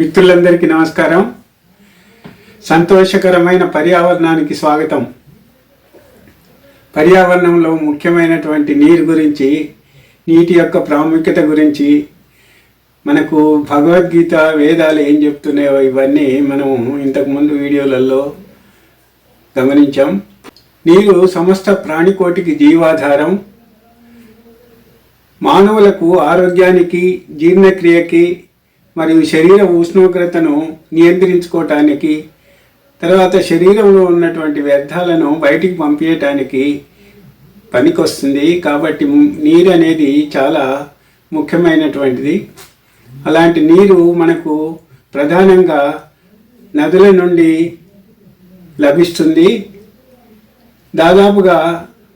మిత్రులందరికీ నమస్కారం. సంతోషకరమైన పర్యావరణానికి స్వాగతం. పర్యావరణంలో ముఖ్యమైనటువంటి నీరు గురించి నీటి యొక్క ప్రాముఖ్యత గురించి మనకు భగవద్గీత వేదాలు ఏం చెప్తున్నాయో ఇవన్నీ మనము ఇంతకుముందు వీడియోలలో గమనించాం. నీరు సమస్త ప్రాణికోటికి జీవాధారం. మానవులకు ఆరోగ్యానికి జీర్ణక్రియకి మరియు శరీర ఉష్ణోగ్రతను నియంత్రించుకోవటానికి తర్వాత శరీరంలో ఉన్నటువంటి వ్యర్థాలను బయటికి పంపించటానికి పనికొస్తుంది. కాబట్టి నీరు అనేది చాలా ముఖ్యమైనటువంటిది. అలాంటి నీరు మనకు ప్రధానంగా నదుల నుండి లభిస్తుంది. దాదాపుగా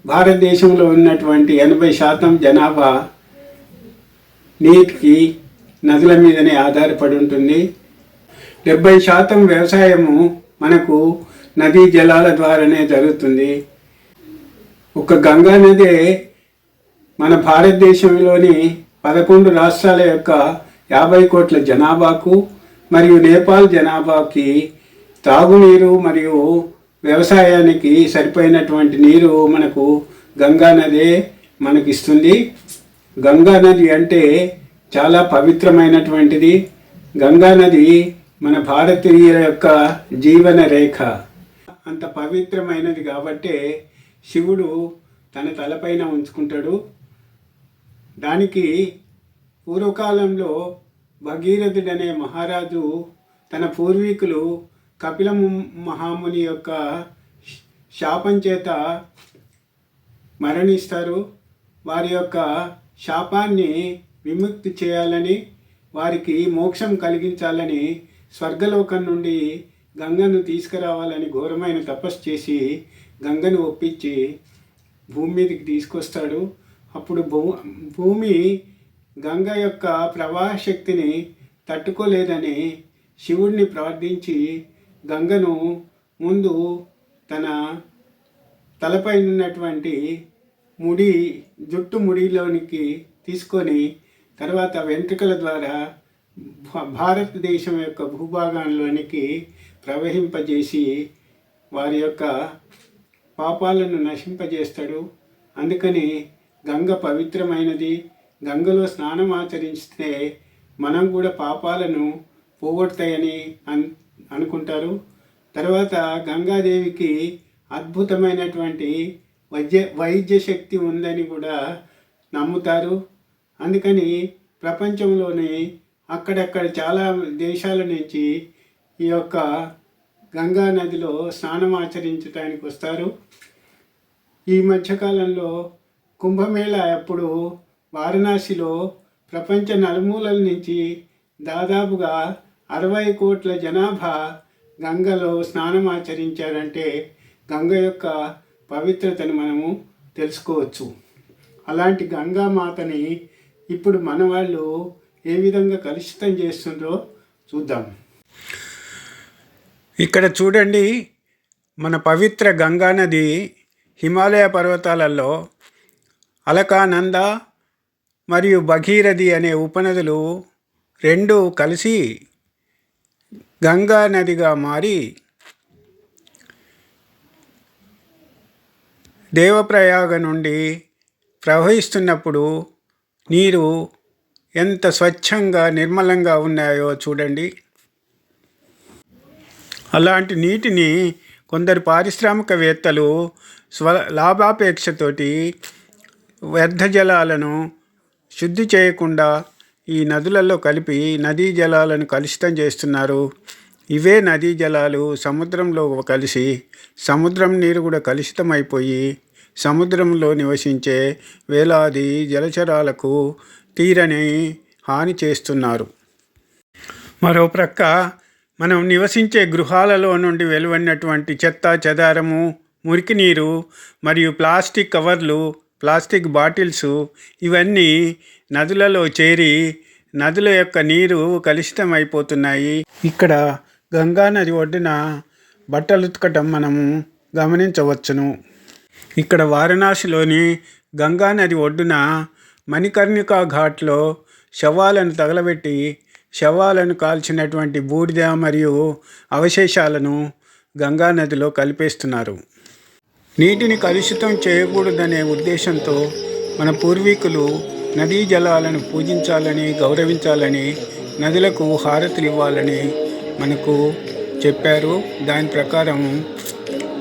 భారతదేశంలో ఉన్నటువంటి ఎనభై శాతం జనాభా నీటికి నదుల మీదనే ఆధారపడి ఉంటుంది. డెబ్బై శాతం వ్యవసాయము మనకు నదీ జలాల ద్వారానే జరుగుతుంది. ఒక గంగా నదే మన భారతదేశంలోని పదకొండు రాష్ట్రాల యొక్క యాభై కోట్ల జనాభాకు మరియు నేపాల్ జనాభాకి తాగునీరు మరియు వ్యవసాయానికి సరిపోయినటువంటి నీరు మనకు గంగా నదే మనకిస్తుంది. గంగా నది అంటే చాలా పవిత్రమైనటువంటిది. గంగా నది మన భారతీయుల యొక్క జీవన రేఖ. అంత పవిత్రమైనది కాబట్టే శివుడు తన తలపైన ఉంచుకుంటాడు. దానికి పూర్వకాలంలో భగీరథుడనే మహారాజు తన పూర్వీకులు కపిల మహాముని యొక్క శాపం చేత మరణిస్తారు. వారి యొక్క శాపాన్ని విముక్తి చేయాలని వారికి మోక్షం కలిగించాలని స్వర్గలోకం నుండి గంగను తీసుకురావాలని ఘోరమైన తపస్సు చేసి గంగను ఒప్పించి భూమి మీదకి తీసుకొస్తాడు. అప్పుడు భూ భూమి గంగ యొక్క ప్రవాహ శక్తిని తట్టుకోలేదని శివుడిని ప్రార్థించి గంగను ముందు తన తలపై ఉన్నటువంటి ముడి జుట్టు ముడిలోనికి తీసుకొని తర్వాత వెంట్రుకల ద్వారా భారతదేశం యొక్క భూభాగంలోనికి ప్రవహింపజేసి వారి యొక్క పాపాలను నశింపజేస్తాడు. అందుకని గంగ పవిత్రమైనది. గంగలో స్నానం ఆచరిస్తే మనం కూడా పాపాలను పోగొడతాయని అన్ అనుకుంటారు. తర్వాత గంగాదేవికి అద్భుతమైనటువంటి వైద్య వైద్య శక్తి ఉందని కూడా నమ్ముతారు. అందుకని ప్రపంచంలోని అక్కడక్కడ చాలా దేశాల నుంచి ఈ యొక్క గంగా నదిలో స్నానం ఆచరించడానికి వస్తారు. ఈ మధ్యకాలంలో కుంభమేళ అప్పుడు వారణాసిలో ప్రపంచ నలుమూలల నుంచి దాదాపుగా అరవై కోట్ల జనాభా గంగలో స్నానం ఆచరించారంటే గంగ యొక్క పవిత్రతను మనము తెలుసుకోవచ్చు. అలాంటి గంగామాతని ఇప్పుడు మన వాళ్ళు ఏ విధంగా కలుషితం చేస్తుండ్రో చూద్దాం. ఇక్కడ చూడండి మన పవిత్ర గంగా నది హిమాలయ పర్వతాలలో అలకానంద మరియు భగీరథి అనే ఉపనదులు రెండు కలిసి గంగా నదిగా మారి దేవప్రయాగ నుండి ప్రవహిస్తున్నప్పుడు నీరు ఎంత స్వచ్ఛంగా నిర్మలంగా ఉన్నాయో చూడండి. అలాంటి నీటిని కొందరు పారిశ్రామికవేత్తలు స్వ లాభాపేక్షతోటి వ్యర్థ జలాలను శుద్ధి చేయకుండా ఈ నదులలో కలిపి నదీ జలాలను కలుషితం చేస్తున్నారు. ఇవే నదీ జలాలు సముద్రంలో కలిసి సముద్రం నీరు కూడా కలుషితమైపోయి సముద్రంలో నివసించే వేలాది జలచరాలకు తీరని హాని చేస్తున్నారు. మరో ప్రక్క మనం నివసించే గృహాలలో నుండి వెలువడినటువంటి చెత్త చెదారము మురికి నీరు మరియు ప్లాస్టిక్ కవర్లు ప్లాస్టిక్ బాటిల్స్ ఇవన్నీ నదులలో చేరి నదుల యొక్క నీరు కలుషితమైపోతున్నాయి. ఇక్కడ గంగా నది ఒడ్డున బట్టలు ఉతకటం మనము గమనించవచ్చును. ఇక్కడ వారణాసిలోని గంగా నది ఒడ్డున మణికర్ణికా ఘాట్లో శవాలను తగలబెట్టి శవాలను కాల్చినటువంటి బూడిద మరియు అవశేషాలను గంగా నదిలో కలిపేస్తున్నారు. నీటిని కలుషితం చేయకూడదనే ఉద్దేశంతో మన పూర్వీకులు నదీ జలాలను పూజించాలని గౌరవించాలని నదులకు హారతులు ఇవ్వాలని మనకు చెప్పారు. దాని ప్రకారం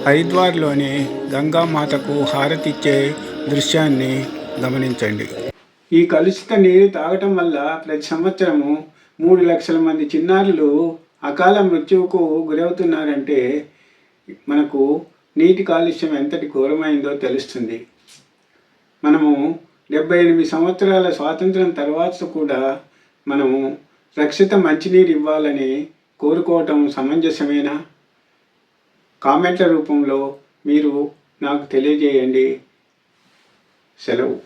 హరిద్వార్లోని గంగామాతకు హారతిచ్చే దృశ్యాన్ని గమనించండి. ఈ కలుషిత నీరు తాగటం వల్ల ప్రతి సంవత్సరము మూడు లక్షల మంది చిన్నారులు అకాల మృత్యువుకు గురవుతున్నారంటే మనకు నీటి కాలుష్యం ఎంతటి ఘోరమైందో తెలుస్తుంది. మనము డెబ్బై ఎనిమిది సంవత్సరాల స్వాతంత్రం తర్వాత కూడా మనము రక్షిత మంచినీరు ఇవ్వాలని కోరుకోవటం సమంజసమేనా? కామెంట్ల రూపంలో మీరు నాకు తెలియజేయండి. సెలవు.